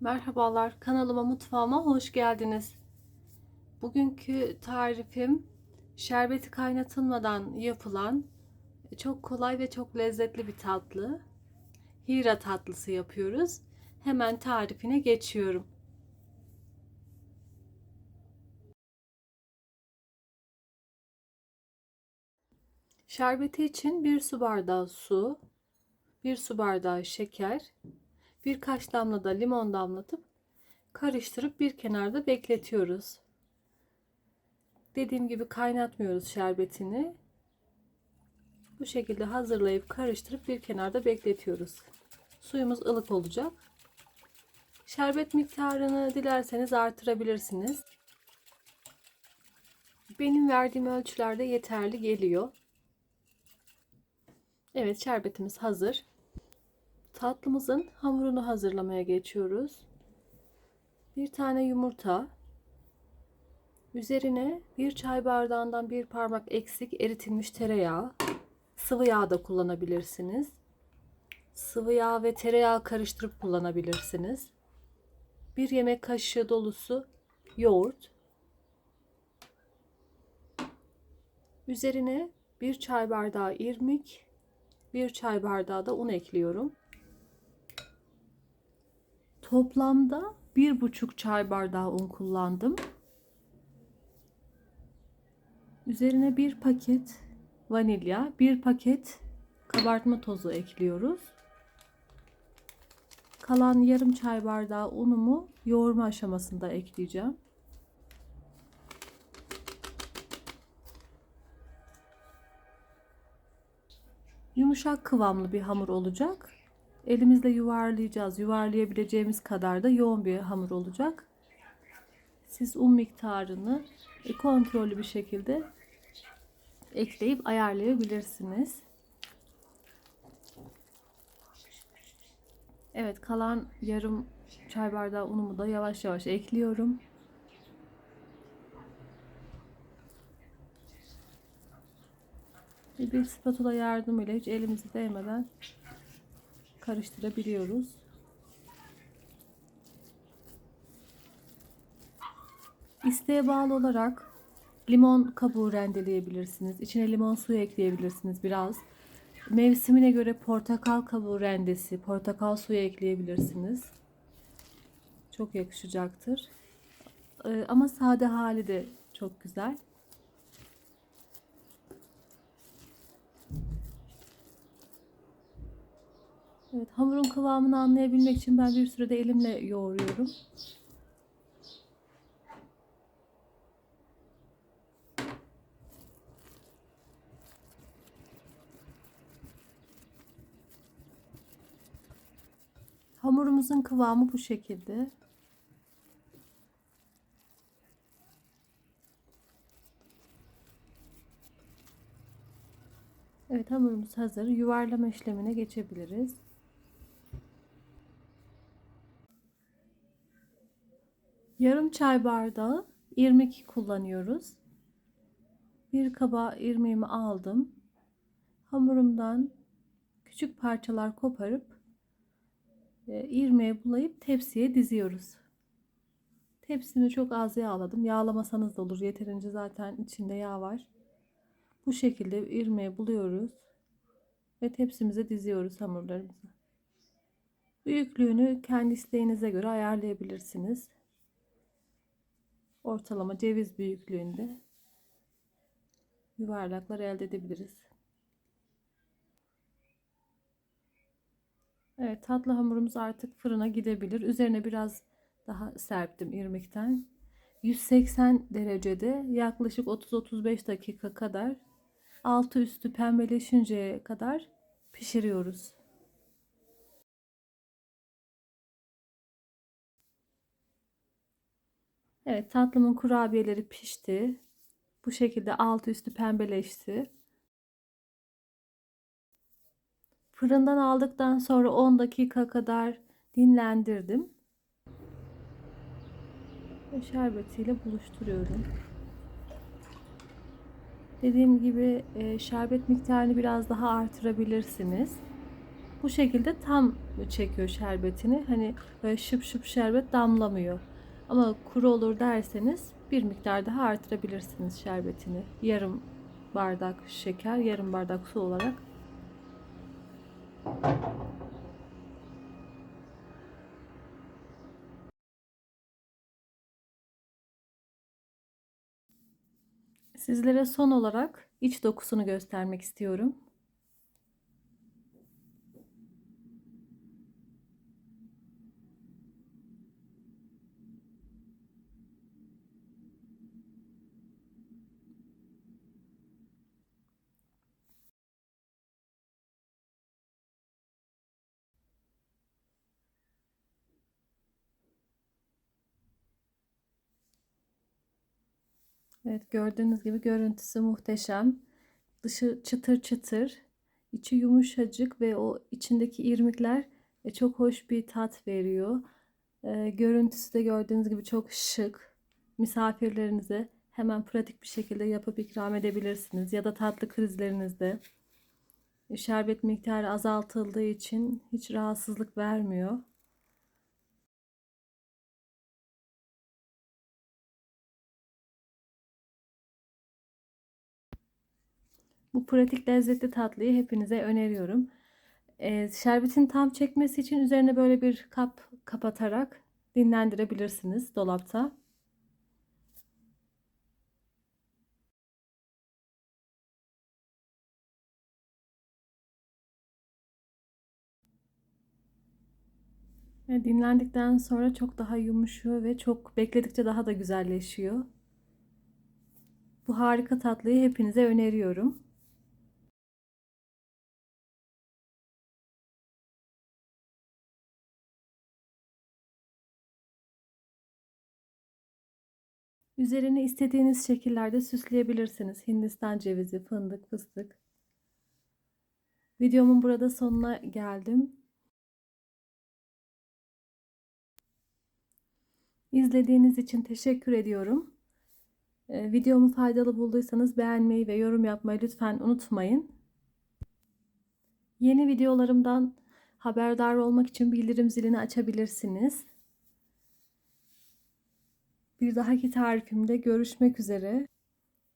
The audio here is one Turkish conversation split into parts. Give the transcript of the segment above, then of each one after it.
Merhabalar, kanalıma mutfağıma hoş geldiniz. Bugünkü tarifim şerbeti kaynatılmadan yapılan çok kolay ve çok lezzetli bir tatlı. Hira tatlısı yapıyoruz. Hemen tarifine geçiyorum. Şerbeti için 1 su bardağı su, 1 su bardağı şeker, birkaç damla da limon damlatıp karıştırıp bir kenarda bekletiyoruz. Dediğim gibi kaynatmıyoruz şerbetini. Bu şekilde hazırlayıp karıştırıp bir kenarda bekletiyoruz. Suyumuz ılık olacak. Şerbet miktarını dilerseniz artırabilirsiniz. Benim verdiğim ölçülerde yeterli geliyor. Evet şerbetimiz hazır. Tatlımızın hamurunu hazırlamaya geçiyoruz. Bir tane yumurta, üzerine bir çay bardağından bir parmak eksik eritilmiş tereyağı, sıvı yağ da kullanabilirsiniz. Sıvı yağ ve tereyağı karıştırıp kullanabilirsiniz. Bir yemek kaşığı dolusu yoğurt. Üzerine bir çay bardağı irmik, bir çay bardağı da un ekliyorum. Toplamda bir buçuk çay bardağı un kullandım. Üzerine bir paket vanilya, bir paket kabartma tozu ekliyoruz. Kalan yarım çay bardağı unumu yoğurma aşamasında ekleyeceğim. Yumuşak kıvamlı bir hamur olacak. Elimizle yuvarlayacağız. Yuvarlayabileceğimiz kadar da yoğun bir hamur olacak. Siz un miktarını kontrollü bir şekilde ekleyip ayarlayabilirsiniz. Evet kalan yarım çay bardağı unumu da yavaş yavaş ekliyorum. Bir spatula yardımıyla hiç elimizi değmeden karıştırabiliyoruz. İsteğe bağlı olarak limon kabuğu rendeleyebilirsiniz. İçine limon suyu ekleyebilirsiniz biraz. Mevsimine göre portakal kabuğu rendesi, portakal suyu ekleyebilirsiniz. Çok yakışacaktır. Ee, ama sade hali de çok güzel. Evet, hamurun kıvamını anlayabilmek için ben bir sürede elimle yoğuruyorum. Hamurumuzun kıvamı bu şekilde. Evet hamurumuz hazır. Yuvarlama işlemine geçebiliriz. Yarım çay bardağı irmik kullanıyoruz. Bir kaba irmiğimi aldım. Hamurumdan küçük parçalar koparıp e, irmiğe bulayıp tepsiye diziyoruz. Tepsimi çok az yağladım. Yağlamasanız da olur. Yeterince zaten içinde yağ var. Bu şekilde irmiğe buluyoruz ve tepsimize diziyoruz hamurlarımızı. Büyüklüğünü kendi isteğinize göre ayarlayabilirsiniz ortalama ceviz büyüklüğünde yuvarlaklar elde edebiliriz. Evet tatlı hamurumuz artık fırına gidebilir. Üzerine biraz daha serptim irmikten. 180 derecede yaklaşık 30-35 dakika kadar altı üstü pembeleşinceye kadar pişiriyoruz. Evet tatlımın kurabiyeleri pişti. Bu şekilde altı üstü pembeleşti. Fırından aldıktan sonra 10 dakika kadar dinlendirdim. Ve şerbetiyle buluşturuyorum. Dediğim gibi e, şerbet miktarını biraz daha artırabilirsiniz. Bu şekilde tam çekiyor şerbetini. Hani böyle şıp şıp şerbet damlamıyor. Ama kuru olur derseniz bir miktar daha artırabilirsiniz şerbetini. Yarım bardak şeker, yarım bardak su olarak. Sizlere son olarak iç dokusunu göstermek istiyorum. Evet gördüğünüz gibi görüntüsü muhteşem. Dışı çıtır çıtır, içi yumuşacık ve o içindeki irmikler e, çok hoş bir tat veriyor. E, görüntüsü de gördüğünüz gibi çok şık. Misafirlerinize hemen pratik bir şekilde yapıp ikram edebilirsiniz ya da tatlı krizlerinizde. E, şerbet miktarı azaltıldığı için hiç rahatsızlık vermiyor. Bu pratik lezzetli tatlıyı hepinize öneriyorum. Ee, şerbetin tam çekmesi için üzerine böyle bir kap kapatarak dinlendirebilirsiniz dolapta. Dinlendikten sonra çok daha yumuşuyor ve çok bekledikçe daha da güzelleşiyor. Bu harika tatlıyı hepinize öneriyorum. Üzerini istediğiniz şekillerde süsleyebilirsiniz. Hindistan cevizi, fındık, fıstık. Videomun burada sonuna geldim. İzlediğiniz için teşekkür ediyorum. Ee, videomu faydalı bulduysanız beğenmeyi ve yorum yapmayı lütfen unutmayın. Yeni videolarımdan haberdar olmak için bildirim zilini açabilirsiniz. Bir dahaki tarifimde görüşmek üzere.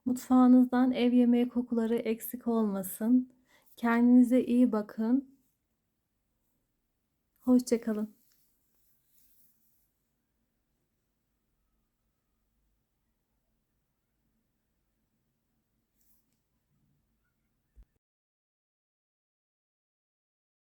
Mutfağınızdan ev yemeği kokuları eksik olmasın. Kendinize iyi bakın. Hoşçakalın.